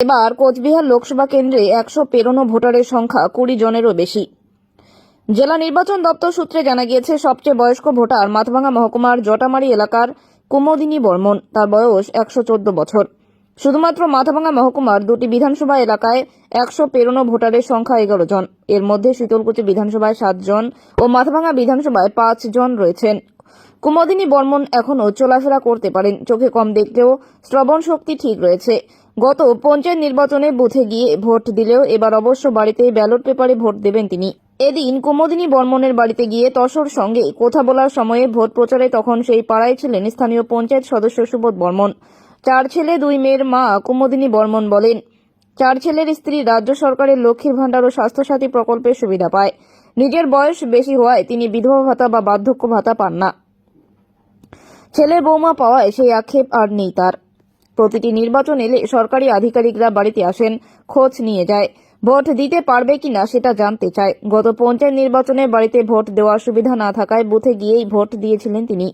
এবার কোচবিহার লোকসভা কেন্দ্রে একশো পেরোনো ভোটারের সংখ্যা কুড়ি জনেরও বেশি। জেলা নির্বাচন দপ্তর সূত্রে জানা গিয়েছে, সবচেয়ে বয়স্ক ভোটার মাথভাঙ্গা মহকুমার জটামারি এলাকার কুমোদিনী বর্মন। তার বয়স একশো চোদ্দ বছর। শুধুমাত্র মাথাভাঙ্গা মহকুমার দুটি বিধানসভা এলাকায় একশো পেরোনো ভোটারের সংখ্যা এগারো জন। এর মধ্যে শীতলকুচি বিধানসভায় সাত জন ও মাথাভাঙ্গা বিধানসভায় পাঁচ জন রয়েছেন। কুমোদিনী বর্মন এখনও চলাফেরা করতে পারেন। চোখে কম দেখলেও শ্রবণ শক্তি ঠিক রয়েছে। গত পঞ্চায়েত নির্বাচনে বুথে গিয়ে ভোট দিলেও এবার অবশ্য বাড়িতে ব্যালট পেপারে ভোট দেবেন তিনি। এদিন কুমোদিনী বর্মনের বাড়িতে গিয়ে তসর সঙ্গে কথা বলার সময়ে ভোট প্রচারে তখন সেই পাড়ায় ছিলেন স্থানীয় পঞ্চায়েত সদস্য সুবোধ বর্মন। চার ছেলে, দুই মেয়ের মা কুমোদিনী বর্মন বলেন, চার ছেলের স্ত্রী রাজ্য সরকারের লক্ষ্মীর ভাণ্ডার ও স্বাস্থ্যসাথী প্রকল্পের সুবিধা পায়। নিজের বয়স বেশি হওয়ায় তিনি বিধবা ভাতা বা বার্ধক্য ভাতা পান না। ছেলে বৌমা পাওয়ায় সেই আক্ষেপ আর নেই তার। প্রতিটি নির্বাচন এলে সরকারি আধিকারিকরা বাড়িতে আসেন, খোঁজ নিয়ে যায়। ভোট দিতে পারবে কিনা সেটা জানতে চায়। গত পঞ্চায়েত নির্বাচনে বাড়িতে ভোট দেওয়ার সুবিধা না থাকায় বুথে গিয়েই ভোট দিয়েছিলেন তিনি।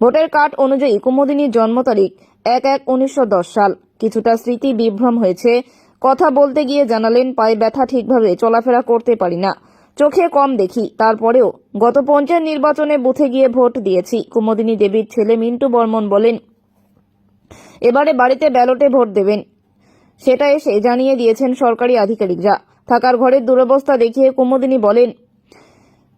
ভোটার কার্ড অনুযায়ী কুমুদিনীর জন্ম তারিখ এক এক উনিশশো সাল। কিছুটা স্মৃতি বিভ্রম হয়েছে। কথা বলতে গিয়ে জানালেন, পায়ে ব্যথা ঠিকভাবে চলাফেরা করতে পারি না। চোখে কম দেখি। তারপরেও গত পঞ্চায়েত নির্বাচনে বুথে গিয়ে ভোট দিয়েছি, কুমুদিনী দেবীর ছেলে মিন্টু বর্মন বলেন এবারে বাড়িতে ব্যালটে ভোট দেবেন। সেটা এসে জানিয়ে দিয়েছেন সরকারি আধিকারিকরা থাকার ঘরের দুরবস্থা দেখিয়ে কুমুদিনী বলেন,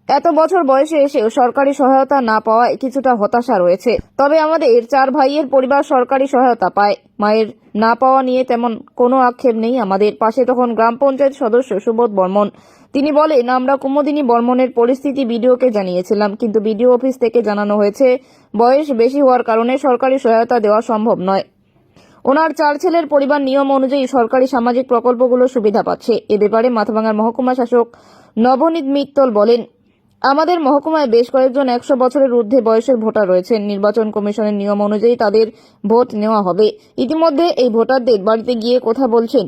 এত বছর বয়সে এসেও সরকারি সহায়তা না পাওয়ায় কিছুটা হতাশা রয়েছে। তবে আমাদের চার ভাইয়ের পরিবার সরকারি সহায়তা পায়। মায়ের না পাওয়া নিয়ে তেমন কোনো আক্ষেপ নেই আমাদের। পাশে তখন গ্রাম পঞ্চায়েত সদস্য সুবোধ বর্মন তিনি বলেন, আমরা কুমুদিনী বর্মনের পরিস্থিতি বিডিওকে জানিয়েছিলাম, কিন্তু বিডিও অফিস থেকে জানানো হয়েছে, বয়স বেশি হওয়ার কারণে সরকারি সহায়তা দেওয়া সম্ভব নয়। ওনার চার ছেলের পরিবার নিয়ম অনুযায়ী সরকারি সামাজিক প্রকল্পগুলো সুবিধা পাচ্ছে। এ ব্যাপারে মাথাভাঙার মহকুমা শাসক নবনীত মিত্তল বলেন, আমাদের মহকুমায় বেশ কয়েকজন একশো বছরের ঊর্ধ্বে বয়সের ভোটার রয়েছেন। নির্বাচন কমিশনের নিয়ম অনুযায়ী তাদের ভোট নেওয়া হবে। ইতিমধ্যে এই ভোটারদের বাড়িতে গিয়ে কথা বলছেন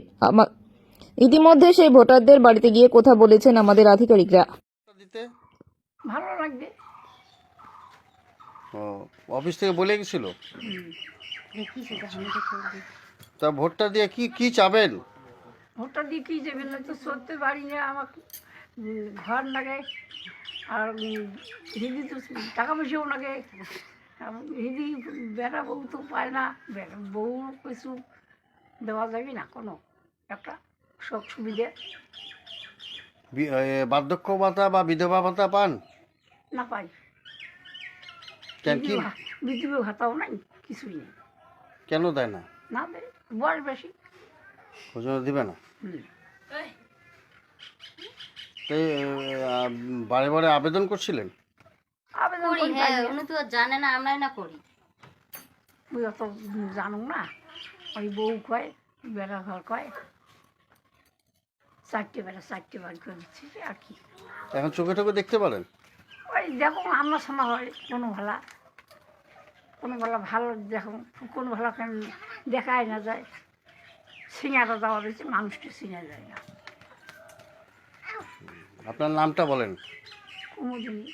ইতিমধ্যে সেই ভোটারদের বাড়িতে গিয়ে কথা বলেছেন আমাদের আধিকারিকরা। দিতে? ভালো লাগবে। ও অফিস থেকে বলে গেছিল? দেখি সেটা আমি তো করব তা ভোটটা দিয়ে কি কি চাবেন? ভোটটা দিয়ে কী যাবে না তো সত্যি বাড়ি নিয়ে আমাকে উম, ঘর লাগে আর উম, দিদি তো টাকা পয়সাও লাগে। আর দিদি বেড়া বউ তো পায় না বেড়া বউ কিছু দেওয়া যাবে না কোনো একটা। সব সুবিধে। বার্ধক্য ভাতা বা বিধবা ভাতা পান? না পাই। কেন কি? বিদ্যুৎ ভাতাও নাই কিছুই নেই। কেন দেয় না? না দেয় বয়স বেশি। ওই দিবে না? তো বারে বারে আবেদন করছিলেন? আবেদন করি হ্যাঁ উনি তো আর জানে না আমরাই না করি। তুই অত জানো না। ওই বউ কয় বেড়া ঘর কয় চারটে বেড়া চারটে বার করে দিচ্ছি আর কি। এখন চোখে টোকে দেখতে পারেন? ওই দেখো আমরা সময় হয় কোনো ভালা কোনো ভালা ভালো দেখো কোনো ভালো কেন দেখাই না যায়। সিঙারা দেওয়া রয়েছে মানুষটা সিঙ্গা যায় না। আপনার নামটা বলেন। কুমুদিনী।